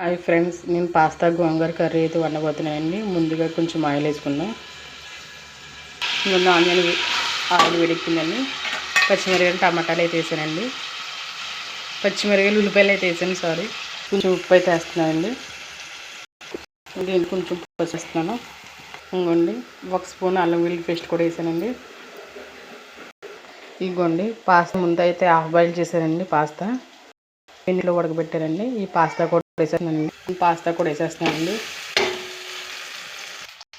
Hi friends నేను pasta గోంగూర curry అయితే వండబోతున్నాయండి ముందుగా కొంచెం ఆయిల్ వేసుకుందాం. ముందు ఆనియన్ ఆయిల్ వేడెక్కిందండి. పచ్చిమిరపకాయలు టమాటాలు అయితే వేసానండి. పచ్చిమిరపకాయలు ఉల్లిపాయలు అయితే వేసాను సారీ కొంచెం ఉప్పు అయితే వేస్తున్నానండి. దీనికి కొంచెం ఉప్పు వేస్తున్నాను ఇంకోండి ఒక స్పూన్ అల్లం వెల్లుల్లి పేస్ట్ కూడా వేసానండి. ఇదిగోండి పాస్తా ముందు అయితే హాఫ్ బాయిల్ చేశానండి పాస్తా. పిండిలో ఉడకబెట్టారండి ఈ పాస్తా కూడా వేసేస్తున్నానండి పాస్తా కూడా వేసేస్తున్నానండి.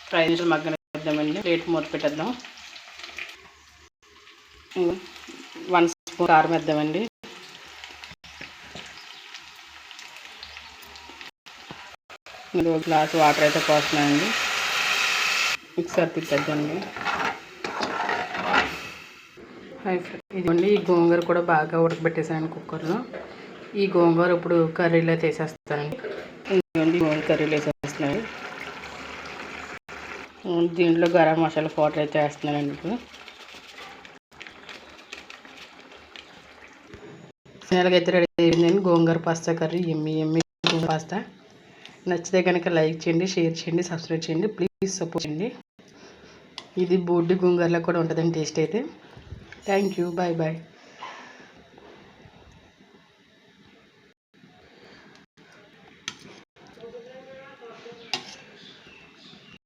ఫ్రై నిమిషాలు మగ్గన వేద్దామండి. ప్లేట్ మూత పెట్టేద్దాం. వన్ స్పూన్ కారం వేద్దామండి. ఇందులో ఒక గ్లాస్ వాటర్ అయితే పోస్తున్నానండి. మిక్సర్ తిప్పేద్దామండి. ఇదిగోండి ఈ గోంగూర కూడా బాగా ఉడకబెట్టేసాను కుక్కర్లో. ఈ గోంగూర ఇప్పుడు కర్రీలో తీసేస్తానండి వేసేస్తానండి కర్రీలో వేసేస్తున్నాను దీంట్లో గరం మసాలా పౌడర్ అయితే వేస్తున్నానండి ఇప్పుడు. అయితే రెడీ అయిపోయిందండి. గోంగూర పాస్తా కర్రీ ఎమ్మి ఎమ్మి గోంగూర పాస్తా. నచ్చితే కనుక లైక్ చేయండి షేర్ చేయండి సబ్స్క్రైబ్ చేయండి ప్లీజ్ సపోర్ట్ చేయండి. ఇది బోడ్డి గోంగూరలో కూడా ఉంటుందండి టేస్ట్ అయితే. Thank you. Bye bye.